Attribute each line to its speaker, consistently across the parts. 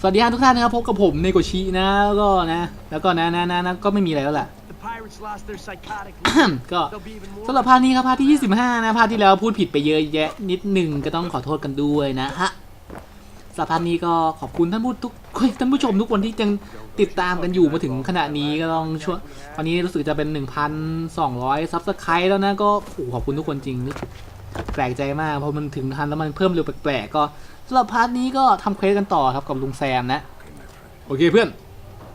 Speaker 1: สวัสดีครับทุกท่านนะครับพบกับผมในโกชินะแล้วก็นะ แล้วก็นะนะนะนะก็ไม่มีอะไรแล้วแหละ
Speaker 2: The pirates lost their psychotic
Speaker 1: ก็
Speaker 2: There'll be even more.
Speaker 1: สำหรับภาคนี้ครับภาคที่ 25 นะภาคที่แล้วพูดผิดไปเยอะแยะนิดหนึ่งก็ต้องขอโทษกันด้วยนะฮะสำหรับภาคนี้ก็ขอบคุณท่านผู้ทุกเฮ้ยท่านผู้ชมทุกคนที่ยังติดตามกันอยู่มาถึงขณะนี้ก็ต้องช่วยตอนนี้รู้สึกจะเป็น 1,200ซับสไครต์แล้วนะก็โอ้โหขอบคุณทุกคนจริงรู้สึกแปลกใจมากเพราะมันถึงทันแล้วมันเพิ่มเร็วแปลกๆก็ สำหรับพาร์ทนี้ก็ทำเควสกันต่อครับกับลุงแซมนะ โอเคเพื่อน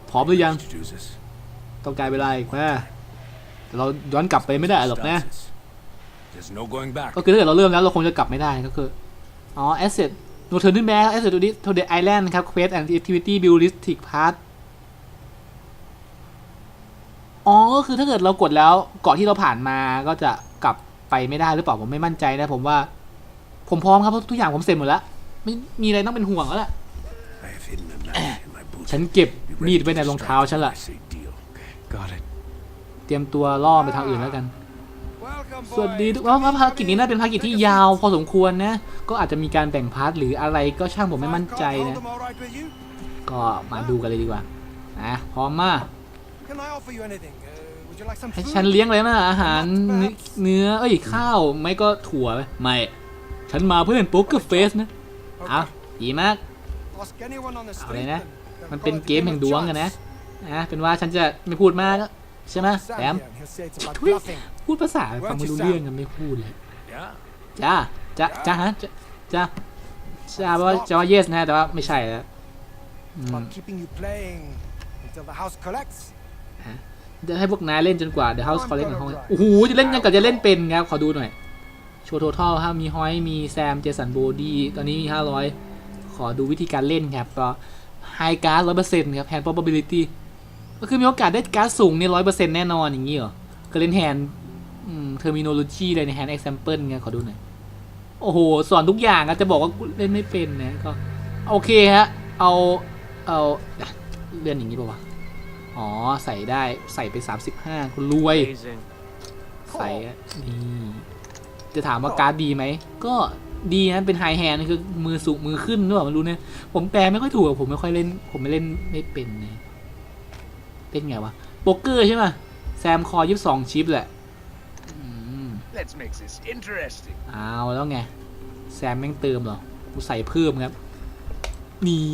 Speaker 1: พร้อมหรือยัง
Speaker 3: to do this.
Speaker 1: ต้องการเวลาอีกนะแต่เราย้อนกลับไปไม่ได้หรอกนะ
Speaker 3: Stops this. There's no going back.
Speaker 1: ก็คือถ้าเกิดเราเริ่มแล้วเราคงจะกลับไม่ได้ก็คือ อ๋อ asset no turning back asset to this to the island ครับ quest and activity bureaucratic part อ๋อ ก็คือถ้าเกิดเรากดแล้วเกาะที่เราผ่านมาก็จะกลับไปไม่ได้หรือเปล่าผมไม่มั่นใจนะผมว่า ผมพร้อมครับเพราะทุกอย่างผมเสร็จหมดแล้ว ไม่มีอะไรต้องเป็นห่วงแล้วแหละ
Speaker 3: I have hidden a knife in my boot.
Speaker 1: ฉันเก็บ
Speaker 3: Be
Speaker 1: มี
Speaker 3: ready
Speaker 1: ดไว้ใน
Speaker 3: to
Speaker 1: รองเท้า
Speaker 3: strike
Speaker 1: ฉัน
Speaker 3: when
Speaker 1: ละ
Speaker 3: I say deal.
Speaker 4: Got it.
Speaker 1: เตรียมตัวล่อไปทางอื่นแล้วกัน
Speaker 4: Welcome,
Speaker 1: สวัสดีทุกว่าว่าภารกิจนี้น่าเป็นภารกิจที่ยาวพอสมควรนะ ก็อาจจะมีการแบ่งพาร์ทหรืออะไรก็ช่างผมไม่มั่นใจนะ
Speaker 4: Them all right with you?
Speaker 1: ก็มาดูกันเลยดีกว่าอะพร้อมมาก
Speaker 4: Can I offer you anything? Uh, would you like some
Speaker 1: ให้
Speaker 4: food?
Speaker 1: ฉันเลี้ยงเลยนะอาหารเนื้อเนื้อเอ้ยข้าวไม่ก็ถั่วไหมไม่ ฉันมาเพื่อเล่นโป๊กเกอร์เฟสนะ เอาดีมาก
Speaker 4: Ask anyone on the
Speaker 1: เอา
Speaker 4: street
Speaker 1: เลยนะ
Speaker 4: and they'll
Speaker 1: มันเป็น
Speaker 4: call it
Speaker 1: เกม
Speaker 4: game
Speaker 1: แห่ง
Speaker 4: of
Speaker 1: ดวงกันนะ
Speaker 4: chance.
Speaker 1: นะเป็นว่าฉันจะไม่พูดมากแล้วใช่ไหม
Speaker 4: Sam
Speaker 1: แซม
Speaker 4: here, and he'll say it's about
Speaker 1: Tweet.
Speaker 4: bluffing.
Speaker 1: พูดภาษาฟังไม่รู้เรื่องกันไม่พูดเลย
Speaker 3: Yeah.
Speaker 1: จ้าจ้าจ้าฮะจ้าจ้าจ้าว่าจะว่า yes นะแต่ว่าไม่ใช่แล้วอืม
Speaker 4: About keeping you playing until the house collects.
Speaker 1: จะให้พวกนายเล่นจนกว่า The House Collect ของห้องโอ้โหจะเล่นยังกับจะเล่นเป็นครับขอดูหน่อยโชว์ total ครับมีฮอยมีแซมเจสันโบดี้ตอนนี้มี 500 ขอดูวิธีการเล่นครับก็ High Card 100%ครับ Hand Probability ก็คือมีโอกาสได้การ์ดสูงเนี่ย100%แน่นอนอย่างนี้เหรอ ก็เล่น Hand อืม Terminology เลยใน Hand Example ไงขอดูหน่อย โอ้โห สอนทุกอย่างอะจะบอกว่ากูเล่นไม่เป็นนะก็ โอเคฮะ เอาเอาเลื่อนอย่างนี้ป่าวะอ๋อ ใส่ได้ใส่ไป 35คุณรวย
Speaker 2: Amazing.
Speaker 1: ใส่อะนี่ จะถามว่าการ์ดดีไหม ก็ดีนะเป็นไฮแฮนด์คือมือสูงมือขึ้นด้วยมันรู้เนี่ยผมแปลไม่ค่อยถูกอะผมไม่ค่อยเล่น ผมไม่เล่นไม่เป็นนะเล่นไงวะโป๊กเกอร์ใช่ไหมแซมคอยี่สิบสองชิปแหละอืม
Speaker 2: Let's make this interesting.
Speaker 1: เอาแล้วไง แซมแม่งเติมเหรอกูใส่เพิ่มครับ นี่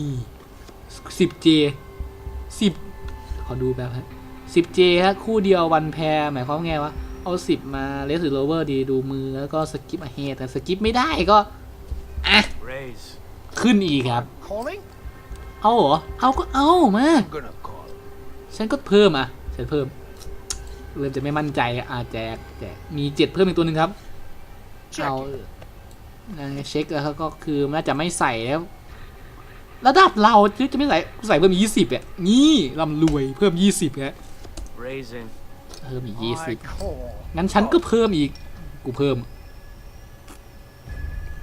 Speaker 1: สิบเจสิบขอดูแบบฮะสิบเจฮะคู่เดียววันแพรหมายความว่าไงวะ เอาสิบมาเลสหรือโรเวอร์ดีดูมือแล้วก็สกิปอะเฮแต่สกิปไม่ได้ก็อะ
Speaker 2: Raise.
Speaker 1: ขึ้นอีกครับ
Speaker 4: Calling?
Speaker 1: เอาเหรอ เอาก็เอามา
Speaker 2: I'm gonna call.
Speaker 1: ฉันก็เพิ่มอะ ฉันเพิ่ม เริ่มจะไม่มั่นใจอะอะแจกแจกมีเจ็ดเพิ่มอีกตัวหนึ่งครับ
Speaker 2: Check
Speaker 1: เอา
Speaker 2: it.
Speaker 1: นั่นไงเช็คแล้วเขาก็คือน่าจะไม่ใส่แล้ว ระดับเราจะไม่ใส่ใส่เพิ่มยี่สิบอะนี่ร่ำรวยเพิ่มยี่สิบฮะ
Speaker 2: Raising.
Speaker 1: เพิ่มอีกยี่สิ
Speaker 4: I
Speaker 1: บ
Speaker 4: call.
Speaker 1: งั้นฉันก็เพิ่มอีก กูเพิ่ม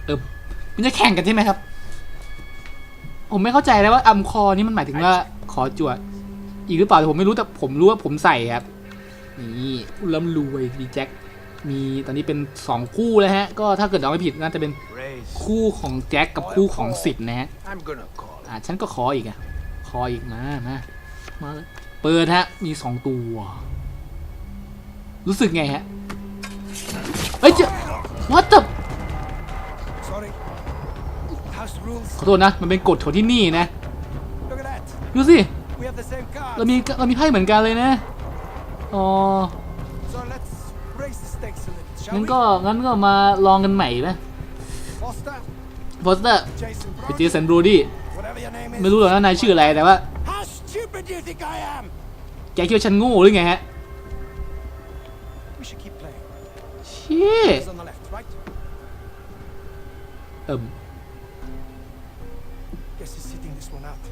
Speaker 1: เออมันจะแข่งกันใช่ไหมครับ ผมไม่เข้าใจแล้วว่าอัมคอนี่มันหมายถึงว่าขอจวด อีกหรือเปล่าแต่ผมไม่รู้แต่ผมรู้ว่าผมใส่ครับ นี่ร่ำรวยดีแจ็ค มีตอนนี้เป็นสองคู่แล้วฮะ ก็ถ้าเกิดเราไม่ผิดน่าจะเป็น
Speaker 2: Raise.
Speaker 1: คู่ของแจ็คกับคู่ของสิทธ์นะฮะ
Speaker 2: I'm gonna call.
Speaker 1: อะฉันก็ขออีกอะขออีกมามามาเลยเปิดฮะ มีสองตัว รู้สึกไงฮะ เฮ้ยเจ้า what the
Speaker 4: Sorry. House rules.
Speaker 1: ขอโทษนะ มันเป็นกฎของที่นี่นะ
Speaker 4: Look at that.
Speaker 1: ดูสิ
Speaker 4: We have the same card.
Speaker 1: เรามีเรามีไพ่เหมือนกันเลยนะ อ๋อ
Speaker 4: So let's raise the stakes a little, shall
Speaker 1: งั้น
Speaker 4: we?
Speaker 1: ก็งั้นก็มาลองกันใหม่ไหม
Speaker 4: Foster,
Speaker 1: โปสเตอร์
Speaker 4: Jason
Speaker 1: ไป
Speaker 4: Brody,
Speaker 1: เจสันบรูดี้
Speaker 4: whatever your name is.
Speaker 1: ไม่รู้หรอกนะนายชื่ออะไรแต่ว่า
Speaker 4: How stupid do you think I am?
Speaker 1: แกคิดว่าฉันโง่หรือไงฮะ
Speaker 4: We should keep playing.
Speaker 1: เชี่ย
Speaker 4: It's on the left, right?
Speaker 1: เอิ่ม
Speaker 4: Guess he's sitting this one out.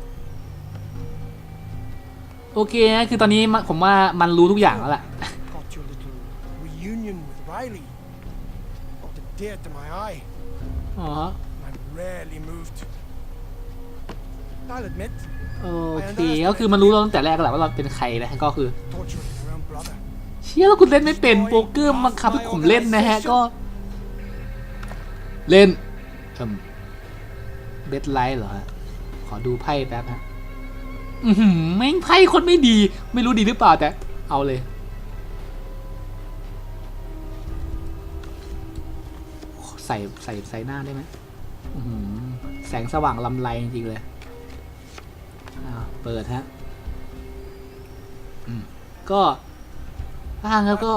Speaker 1: โอเคนะคือตอนนี้มันผมว่ามันรู้ทุกอย่างแล้วล่ะ
Speaker 4: Got your little reunion with Riley. Brought a tear to my eye.
Speaker 1: อ๋อ
Speaker 4: I'm rarely moved. I'll admit,
Speaker 1: โอเคก็คือมันรู้เราตั้งแต่แรกแล้วแหละว่าเราเป็นใครนะก็คือ
Speaker 4: torturing your own brother.
Speaker 1: เชี่ยแล้วคุณเล่นไม่เป็นโป๊กเกอร์บังคับให้ผมเล่นนะฮะก็ เล่นอืมเบสไลท์เหรอฮะขอดูไพ่แป๊บฮะอือหือแม่งไพ่คนไม่ดี ไม่รู้ดีหรือเปล่าแต่ เอาเลย ใส่ใส่ใส่หน้าได้ไหมอื้อหือแสงสว่างลำไรจริงๆเลยอ่าเปิดฮะอืมก็ ถ้าทางแล้วก็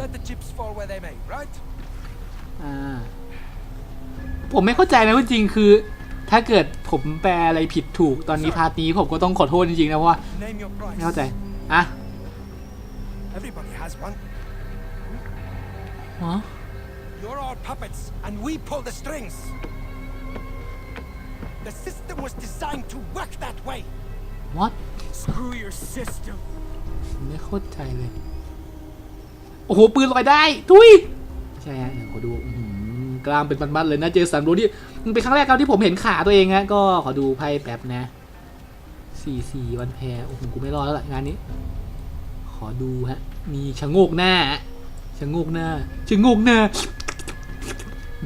Speaker 4: Let the chips fall where they may, right?
Speaker 1: อ่าผมไม่เข้าใจนะว่าจริงๆคือ ถ้าเกิดผมแปลอะไรผิดถูกตอนนี้พาร์ทนี้ผมก็ต้องขอโทษจริงๆนะเพราะว่า
Speaker 4: Name your price.
Speaker 1: ไม่เข้าใจอะ
Speaker 4: Everybody has one.
Speaker 1: อ๋อ
Speaker 4: You're all puppets, and we pull the strings. The system was designed to work that way.
Speaker 1: what
Speaker 2: Screw your system.
Speaker 1: ไม่เข้าใจเลย โอ้โห ปืนลอยได้ ทุยใช่ฮะเดี๋ยวขอดูกล้ามเป็นบันๆเลยนะเจสันโรดี้มันเป็นครั้งแรกครับที่ผมเห็นขาตัวเองฮะก็ขอดูไพ่แป๊บนะสี่สี่วันแพรโอ้โหกูไม่รอดแล้วล่ะงานนี้ ขอดูฮะ มีชะโงกหน้าชะโงกหน้าชะโงกหน้า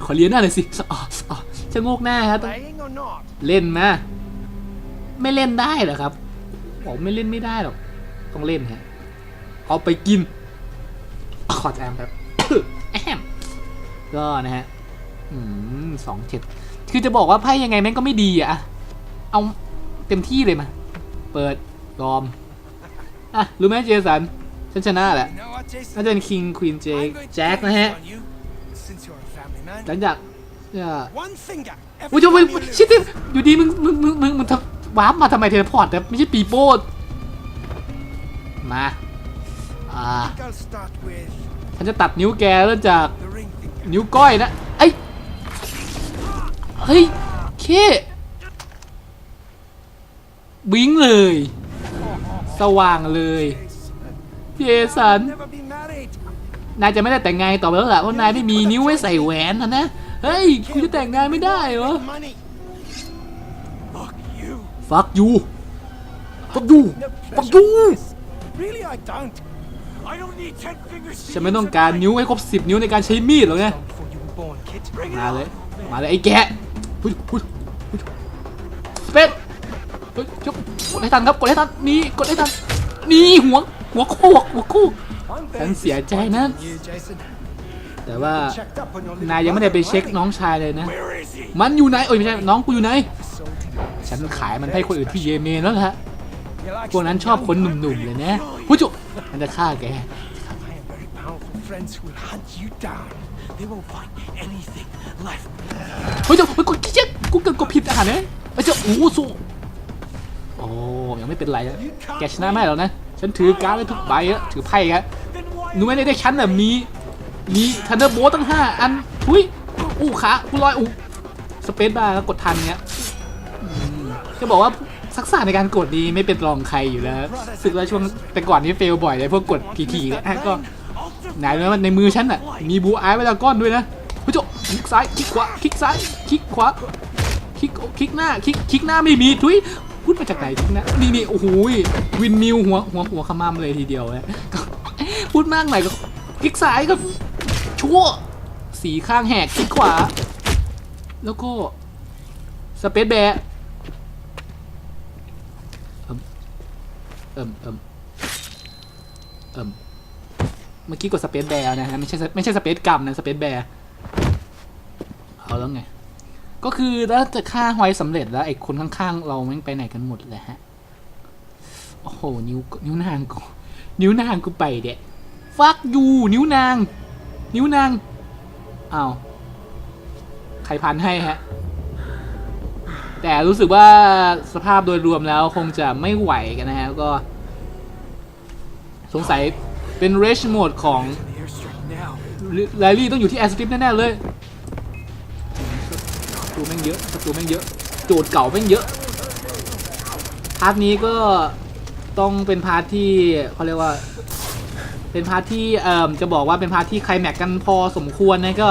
Speaker 1: ขอเลี้ยนหน้าหน่อยสิชะโงกหน้าฮะเล่นมาไม่เล่นได้เหรอครับบอกไม่เล่นไม่ได้หรอก ต้องเล่นฮะ เอาไปกิน ขอแอมครับแอมก็นะฮะอืมสองเจ็ดคือจะบอกว่าไพ่ยังไงแม่งก็ไม่ดีอะเอาเต็มที่เลยมา เปิดยอม อะ รู้ไหมเจสัน ฉันชนะแหละ
Speaker 4: You know what, Jason?
Speaker 1: น่าจะเป็นคิงควีนเจ
Speaker 4: I'm going to
Speaker 1: แจ็ค
Speaker 4: take
Speaker 1: นะ
Speaker 4: this
Speaker 1: ฮะ
Speaker 4: on you, since you're a family man.
Speaker 1: หลังจากเนี่ย
Speaker 4: One finger.
Speaker 1: อุ้ย
Speaker 4: Every
Speaker 1: จะไป
Speaker 4: time you lose.
Speaker 1: ชิดอยู่ดีมึงมึงมึงมึงมึงทำวาร์ปมาทำไมเทเลพอร์ตนะไม่ใช่ปีโป้ มาอ่า
Speaker 4: I think I'll start with
Speaker 1: ฉันจะตัดนิ้วแกเริ่มจาก
Speaker 4: the ring finger.
Speaker 1: นิ้วก้อยนะไอ้ยเฮ้ยเคบิงเลย สว่างเลย
Speaker 4: Jason,
Speaker 1: เจสัน
Speaker 4: never be married.
Speaker 1: นายจะไม่ได้แต่งงานต่อไปแล้วล่ะเพราะนายไม่มีนิ้วไว้ใส่แหวนนะนะเฮ้ยคุณจะแต่งงานไม่ได้เหรอ
Speaker 4: Money.
Speaker 2: Fuck you.
Speaker 1: fuck you fuck you
Speaker 4: No
Speaker 1: fuck
Speaker 4: Really, I don't.
Speaker 2: I don't need ten fingers.
Speaker 1: ฉันไม่ต้องการนิ้วให้ครบสิบนิ้วในการใช้มีดหรอกไง
Speaker 4: Long before you were born, kid.
Speaker 2: Bring it
Speaker 1: มา
Speaker 2: on.
Speaker 1: เลยมาเลยไอ้แกะพุชพุชพุชสเปซเฮ้ยจบกดให้ทันครับกดให้ทันนี่กดให้ทันนี่หัวหัวโคกหัวโคก
Speaker 4: I'm
Speaker 1: ฉัน
Speaker 4: very
Speaker 1: เสียใจนะ
Speaker 4: disappointed in you, Jason.
Speaker 1: แต่ว่า
Speaker 4: Checked up on your little
Speaker 1: นายยังไม่ได้ไป
Speaker 4: brother,
Speaker 1: เช็ค
Speaker 4: right?
Speaker 1: น้องชายเลยนะ
Speaker 2: Where is he?
Speaker 1: มันอยู่ไหนเอ้ยไม่ใช่น้องกูอยู่ไหน
Speaker 4: Sold to you.
Speaker 1: ฉันขายมันให้คนอื่นที่เยเมนแล้วล่ะ
Speaker 4: You like
Speaker 1: พวกนั้นชอบคนหนุ่มๆเลยนะผู้จุมันจะฆ่าแก
Speaker 4: friends will hunt you down.
Speaker 2: They won't find anything left.
Speaker 1: เฮ้ยเจ้าเฮ้ยกูเจ็บกูเกิดกดผิดอ่านเลยเฮ้ยเจ้าโอ้โหสู้โอ้ยังไม่เป็นไรนะแกชนะไม่ได้หรอกนะ ฉันถือการ์ดไว้ทุกใบอะถือไพ่ครับหนูไม่ได้ได้ชั้นน่ะมีมีทันเดอร์โบตั้งห้าอันทุยอู้ขากูลอยอู้สเปซบาร์กดทันเนี้ยจะบอกว่า ทักษะในการกดดีไม่เป็นรองใครอยู่แล้วสึกแล้วช่วงแต่ก่อนนี้เฟลบ่อยเลยพวกกดทีๆเนี่ยอะก็ไหนรู้ไหมในมือฉันน่ะมีบูอายเวลาก้อนด้วยนะผู้ชคลิกซ้ายคลิกขวาคลิกซ้ายคลิกขวาคลิกคลิกหน้าคลิกคลิกหน้าไม่มีทุยพูดมาจากไหนคลิกหน้านี่นี่โอ้โหวินมิวหัวหัวหัวขมามเลยทีเดียวนะก็พูดมากหน่อยก็คลิกซ้ายก็ชั่วสีข้างแหกคลิกขวา แล้วก็สเปซแบร์เอิ่ม เอิ่มเอิ่มเอิ่มเมื่อกี้กดสเปซแบร์นะฮะไม่ใช่ไม่ใช่สเปซกรรมนะสเปซแบร์เอาแล้วไง ก็คือแล้วจะฆ่าหอยสำเร็จแล้วไอ้คนข้างๆ เราแม่งไปไหนกันหมดเลยฮะ โอ้โห นิ้วนิ้วนางกูนิ้วนางกูไปเด็ดฟักยูนิ้วนาง นิ้วนางอ้าวใครพันให้ฮะ แต่รู้สึกว่าสภาพโดยรวมแล้วคงจะไม่ไหวกันนะฮะก็ สงสัยเป็น rage mode ของไลลี่ต้องอยู่ที่แอร์สติปแน่ ๆ เลยศัตรูแม่งเยอะศัตรูแม่งเยอะ โจทย์เก่าแม่งเยอะ พาร์ทนี้ก็ต้องเป็นพาร์ทที่เขาเรียกว่า เป็นพาร์ทที่เอ่อจะบอกว่าเป็นพาร์ทที่ใครแม็กกันพอสมควรนะก็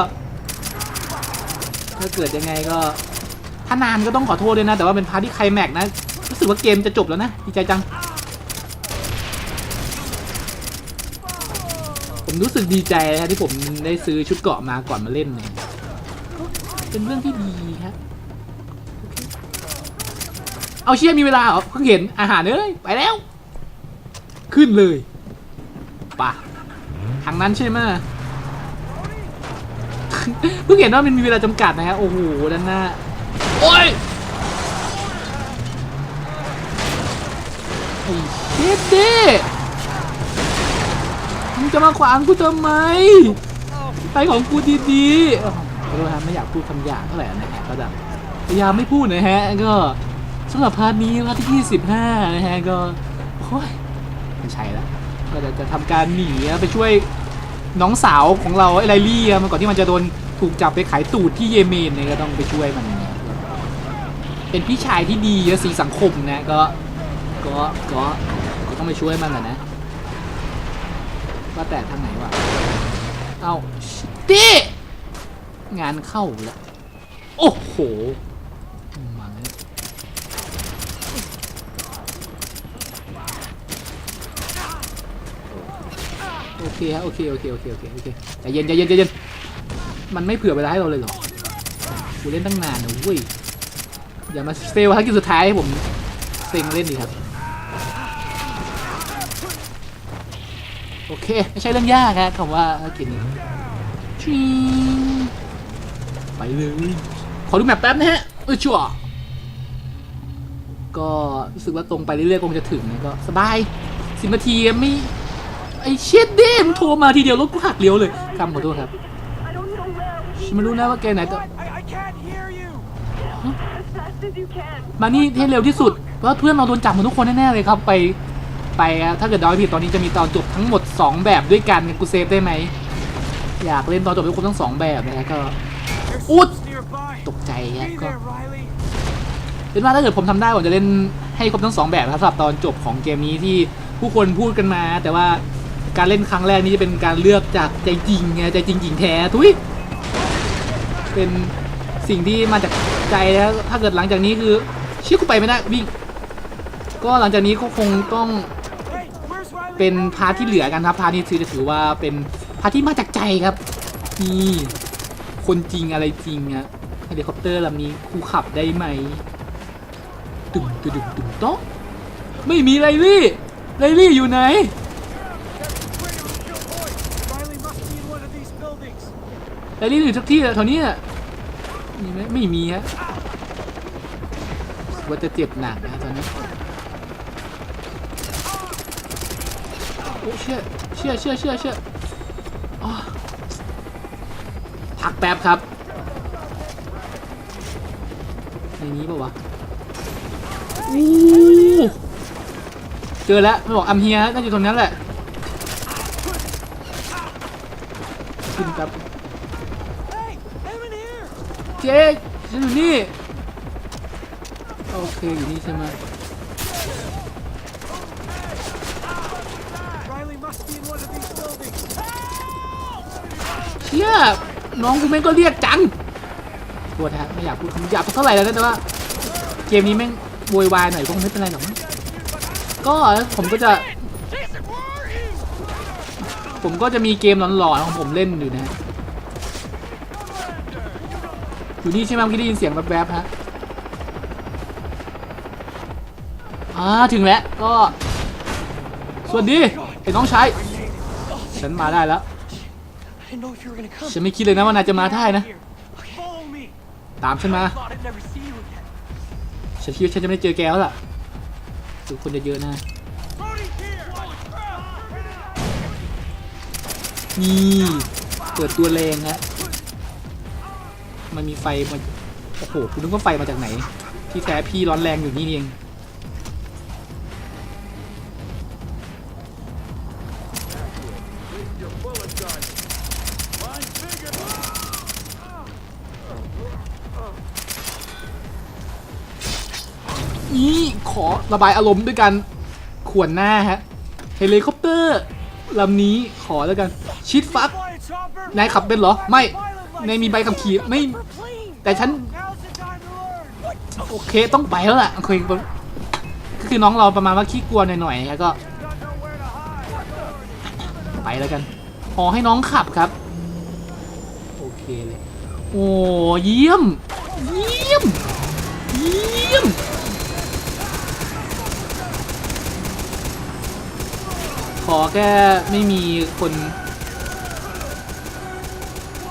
Speaker 1: ถ้าเกิดยังไงก็ ถ้านานก็ต้องขอโทษด้วยนะ แต่ว่าเป็นพาร์ทที่ใครแม็กนะ รู้สึกว่าเกมจะจบแล้วนะ ดีใจจัง ผมรู้สึกดีใจนะที่ผมได้ซื้อชุดเกาะมาก่อนมาเล่นเนี่ยเป็นเรื่องที่ดีครับเอาเชี่ยมีเวลาเหรอเพิ่งเห็นอาหารเอ้ยไปแล้ว ขึ้นเลยป่ะทางนั้นใช่ไหมเพิ่งเห็นว่ามันมีเวลาจำกัดนะฮะโอ้โหด้านหน้า โอ้ยไอ้เช็ดเด้มึงจะมาขวางกูทำไมไปของกูดีๆขอโทษครับไม่อยากพูดคำหยาบเท่าไหร่นะฮะก็จะพยายามไม่พูดนะฮะ ก็สำหรับพาร์ทนี้พาร์ทที่25นะฮะก็โอ้ยไม่ใช่ละก็จะจะทำการหนีไปช่วยน้องสาวของเราไอไลลี่มันก่อนที่มันจะโดนถูกจับไปขายตูดที่เยเมนเนี่ยก็ต้องไปช่วยมัน เป็นพี่ชายที่ดีและสีสังคมนะก็ก็ก็ก็ต้องไปช่วยมันแหละนะว่าแต่ทางไหนวะเอาชิตี้งานเข้าแล้วโอ้โหมาแล้วโอเคฮะโอเคโอเคโอเคโอเคโอเคใจเย็นใจเย็นใจเย็นมันไม่เผื่อเวลาให้เราเลยเหรอกูเล่นตั้งนานนะเว้ย อย่ามาเฟลภารกิจสุดท้ายให้ผมเซ็งเล่นดีครับ โอเค ไม่ใช่เรื่องยากครับคำว่ากินี้ชิงไปเลย ขอดูแมปแป๊บนะฮะเออชัวก็รู้สึกว่าตรงไปเรื่อยๆคงจะถึงนะก็สบายสิบนาทีไม่ไอเช็ดเด้มโทรมาทีเดียวรถกูหักเลี้ยวเลยคำขอโทษครับฉันไม่รู้นะว่าแกไหนแต่
Speaker 2: What? I, I can't hear you.
Speaker 5: as fast as you can.
Speaker 1: มานี่ให้เร็วที่สุด เพราะเพื่อนเราโดนจับหมดทุกคนแน่ๆเลยครับไปไปถ้าเกิดดาไม่ผิดตอนนี้จะมีตอนจบทั้งหมด 2 แบบด้วยกันกูเซฟได้ไหมอยากเล่นตอนจบทุกคนทั้งสองแบบนะก็
Speaker 2: There's
Speaker 1: What?
Speaker 2: Zeus nearby.
Speaker 1: ตกใจฮะ
Speaker 2: Be
Speaker 1: ก็
Speaker 2: there, Riley.
Speaker 1: เป็นว่าถ้าเกิดผมทำได้ผมจะเล่นให้ครบทั้งสองแบบครับสำหรับตอนจบของเกมนี้ที่ผู้คนพูดกันมา แต่ว่าการเล่นครั้งแรกนี้จะเป็นการเลือกจากใจจริงไงใจจริงหญิงแท้ทุยเป็น สิ่งที่มาจากใจแล้วถ้าเกิดหลังจากนี้คือเชื่อกูไปไม่ได้วิ่งก็หลังจากนี้ก็คงต้องเป็นพาร์ทที่เหลือกันครับพาร์ทนี้ถือจะถือว่าเป็นพาร์ทที่มาจากใจครับนี่คนจริงอะไรจริงอะเฮลิคอปเตอร์ลำนี้กูขับได้ไหมตึงตึงตึงตึงโต๊ะไม่มีไรลี่ไรลี่อยู่ไหนไรลี่อยู่ทุกที่แหละแถวนี้อะ มีไหมไม่มีฮะว่าจะเจ็บหนักนะตอนนี้โอ้เชื่อเชื่อเชื่อเชื่อเชื่ออ๋อพักแป๊บครับในนี้ป่าวะอู้เจอแล้วไม่บอกอัมเฮียน่าจะตรงนั้นแหละขึ้นครับ เจ๊ฉันอยู่นี่ โอเค อยู่นี่ใช่ไหม
Speaker 2: Riley must be in one of these buildings.
Speaker 1: เชี่ยน้องกูแม่งก็เรียกจังปวดฮะไม่อยากพูดคำหยาบเท่าไหร่แล้วนะแต่ว่า เกมนี้แม่งโวยวายหน่อยก็คงไม่เป็นไรหรอกมั้งก็ผมก็จะ
Speaker 2: Jason, where are you?
Speaker 1: ผมก็จะมีเกมหลอนๆของผมเล่นอยู่นะ อยู่นี่ใช่ไหมเมื่อกี้ได้ยินเสียงแวบๆฮะอ่าถึงแล้วก็สวัสดีไอ้น้องชายฉันมาได้แล้ว
Speaker 2: I didn't know if you were gonna come.
Speaker 1: ฉันไม่คิดเลยนะว่านายจะมาได้นะ
Speaker 2: Here. Follow me.
Speaker 1: ตามฉันมา
Speaker 2: Thought I'd never see you again.
Speaker 1: ฉันคิดว่าฉันจะไม่ได้เจอแกแล้วล่ะดูคนจะเยอะๆนะ
Speaker 2: Brody here.
Speaker 1: นี่เปิดตัวแรงฮะ มันมีไฟมาโอ้โหคุณนึกว่าไฟมาจากไหน ที่แท้พี่ร้อนแรงอยู่นี่เองนี่ขอระบายอารมณ์ด้วยกันขวนหน้าฮะเฮลิคอปเตอร์ลำนี้ขอแล้วกัน ชิดฟักนายขับเป็นเหรอ ไม่
Speaker 2: ใน
Speaker 1: มีใบขับขี่ไม่ แต่ฉัน โอเคต้องไปแล้วล่ะคุยก็คือน้องเราประมาณว่าขี้กลัวหน่อยๆ
Speaker 2: แล้วก็
Speaker 1: ไปแล้วกันขอให้น้องขับครับ โอเคเลย โอ้เยี่ยม เยี่ยม เยี่ยมขอแค่ไม่มีคน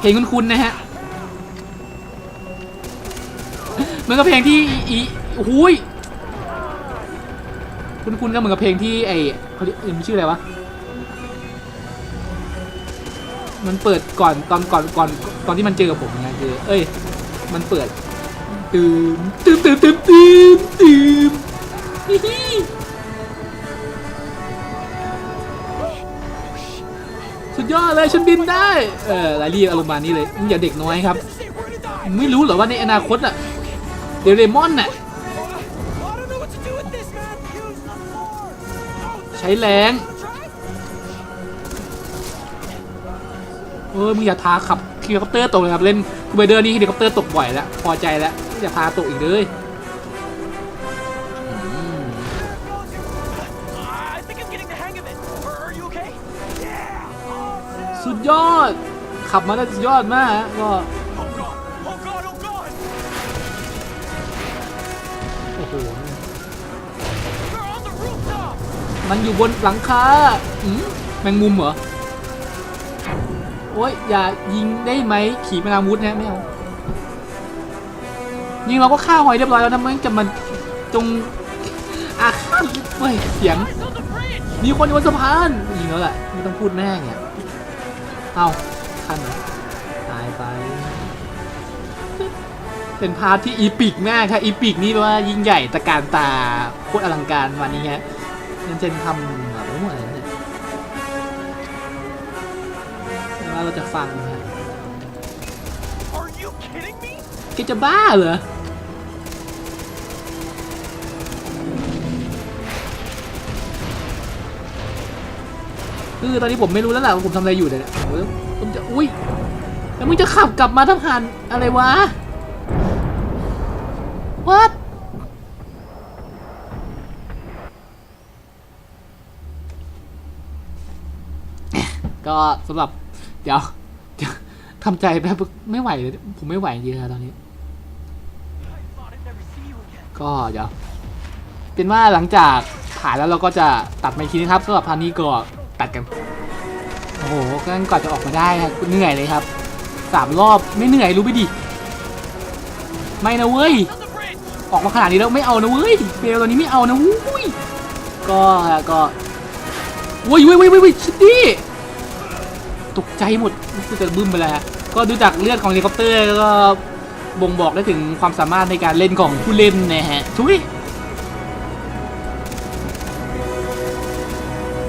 Speaker 1: เพลงคุ้นๆนะฮะเหมือนกับเพลงที่อีหุยคุ้นๆก็เหมือนกับเพลงที่ไอเขาเรียกเอ้ยมันชื่ออะไรวะมันเปิดก่อนตอนก่อนก่อนตอนที่มันเจอกับผมไงคือ เอ้ย มันเปิดตื่มตื่มตื่มตื่มตื่มตื่ม ดยอดเลยฉันบินได้ เออลารีอารมณ์มานี้เลยมึงอย่าเด็กน้อยครับ ไม่รู้เหรอว่าในอนาคตอะเดเรมอนน่ะใช้แรงเออมึงอย่าท้าขับเฮลิคอปเตอร์ตกเลยครับ เล่นคูเบเดอร์นี่เฮลิคอปเตอร์ตกบ่อยแล้ว พอใจแล้วอย่าพาตกอีกเลย ยอด ขับมาได้สุดยอดมากก็โอ้โหมันอยู่บนหลังคาอืมแมงมุมเหรอ โอ้ยอย่ายิงได้ไหมขี่แมลงมุดนะไม่เอายิงเราก็ฆ่าหอยเรียบร้อยแล้วนะมันจะมันจงอาฆาตเฮ้ยเสียง มีคนอยู่บนสะพานยิงแล้วแหละไม่ต้องพูดแน่เนี่ย เอาขั้นเหรอตายไป เป็นพาร์ทที่อีปิกมากค่ะอีปิกนี่แปลว่ายิ่งใหญ่ตะการตาโคตรอลังการวันนี้ฮะนั่นเจนทำแบบว่าอะไรเนี่ยแล้วเราจะฟังนะ
Speaker 2: Are you kidding me?
Speaker 1: แกจะบ้าเหรอ คือตอนนี้ผมไม่รู้แล้วแหละว่าผมทำอะไรอยู่เนี่ยผมจะอุ้ยแล้วมึงจะขับกลับมาทั้งหันอะไรวะ What ก็สำหรับ เดี๋ยวทำใจแบบไม่ไหวเลยผมไม่ไหวจริงๆนะตอนนี้ ก็เดี๋ยวเป็นว่าหลังจากถ่ายแล้วเราก็จะตัดไปทีนะครับสำหรับพันนี้ก็ ตัดกัน โอ้โหก็ก่อนจะออกมาได้ครับเหนื่อยเลยครับสามรอบไม่เหนื่อยรู้ไปดิ ไม่นะเว้ย ออกมาขนาดนี้แล้วไม่เอานะเว้ยเบลตอนนี้ไม่เอานะวุ้ยก็ก็โว้ยเว้ยเว้ยว้ยเว้ยชิดดี้ตกใจหมดรู้สึกจะบึ้มไปแล้วก็ดูจากเลือดของเฮลิคอปเตอร์ก็บ่งบอกได้ถึงความสามารถในการเล่นของผู้เล่นนะฮะทุย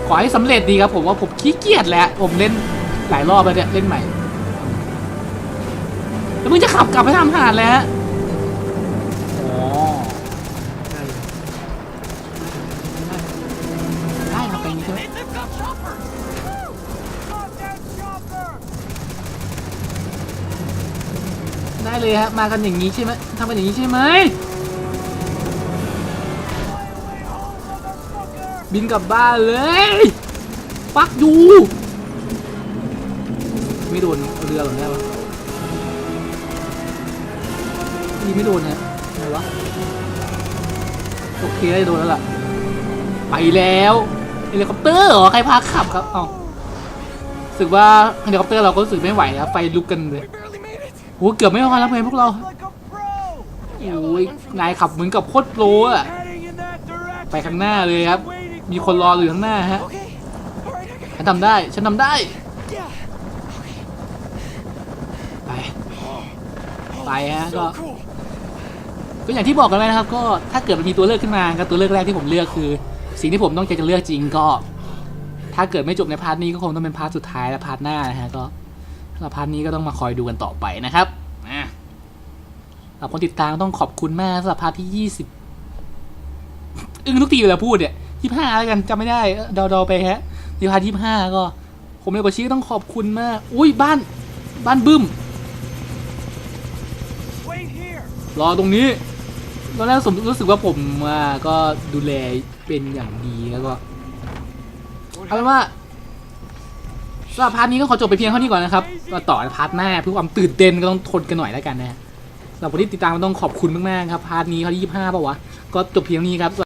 Speaker 1: ขอให้สำเร็จดีครับผมว่าผมขี้เกียจแล้ว ผมเล่นหลายรอบแล้วเนี่ยเล่นใหม่ แล้วมึงจะขับกลับไปทำหาดแล้วอ๋อได้ได้ครับไปอย่างนี้ไหม
Speaker 2: They, they've got choppers.
Speaker 4: Goddamn chopper.
Speaker 1: ได้เลยฮะมากันอย่างนี้ใช่ไหมทำกันอย่างนี้ใช่ไหม บินกลับบ้านเลยฟักดูไม่โดนเรือหรอเนี่ยวะยิงไม่โดนนะไงวะโอเคได้โดนแล้วล่ะ ไปแล้วเฮลิคอปเตอร์เหรอใครพาขับครับเอ้ารู้สึกว่าเฮลิคอปเตอร์เราก็รู้สึกไม่ไหวครับไฟลุกกันเลยโอ้เกือบไม่พอแล้วเพลงพวกเราโอ้ยนายขับเหมือนกับโคตรโปรอะไปข้างหน้าเลยครับ มีคนรออยู่ข้างหน้าฮะ
Speaker 4: Okay. All right. I got
Speaker 1: ฉันทำได้ ฉันทำได้
Speaker 4: Yeah.
Speaker 1: ไป ไปฮะ
Speaker 4: So
Speaker 1: ก็
Speaker 4: cool.
Speaker 1: ก็อย่างที่บอกกันไว้นะครับ ก็ถ้าเกิดมันมีตัวเลือกขึ้นมาก็ตัวเลือกแรกที่ผมเลือกคือ สิ่งที่ผมต้องใจจะเลือกจริงก็ ถ้าเกิดไม่จบในพาร์ทนี้ก็คงต้องเป็นพาร์ทสุดท้ายและพาร์ทหน้านะฮะ ก็สำหรับพาร์ทนี้ก็ต้องมาคอยดูกันต่อไปนะครับอะสำหรับคนติดตามต้องขอบคุณมากสำหรับพาร์ทที่ยี่สิบอึ้งทุกทีเวลาพูดเนี่ย ยี่ห้าแล้วกันจำไม่ได้เดาๆไปฮะที่พาร์ทยี่ห้าก็ ผมเลยกว่าชี้ก็ต้องขอบคุณมาก อุ้ยบ้านบ้านบึ้ม
Speaker 2: Wait here.
Speaker 1: รอตรงนี้ตอนแรกผมรู้สึกว่าผมอ่าก็ดูแลเป็นอย่างดีแล้วก็เอาเป็นว่าสำหรับพาร์ทนี้ก็ขอจบไปเพียงเท่านี้ก่อนนะครับก็ต่อในพาร์ทหน้าเพื่อความตื่นเต้นก็ต้องทนกันหน่อยแล้วกันนะฮะสำหรับคนที่ติดตามก็ต้องขอบคุณมากๆครับพาร์ทนี้เขาที่ยี่ห้าป่าวะก็จบเพียงเท่านี้ครับ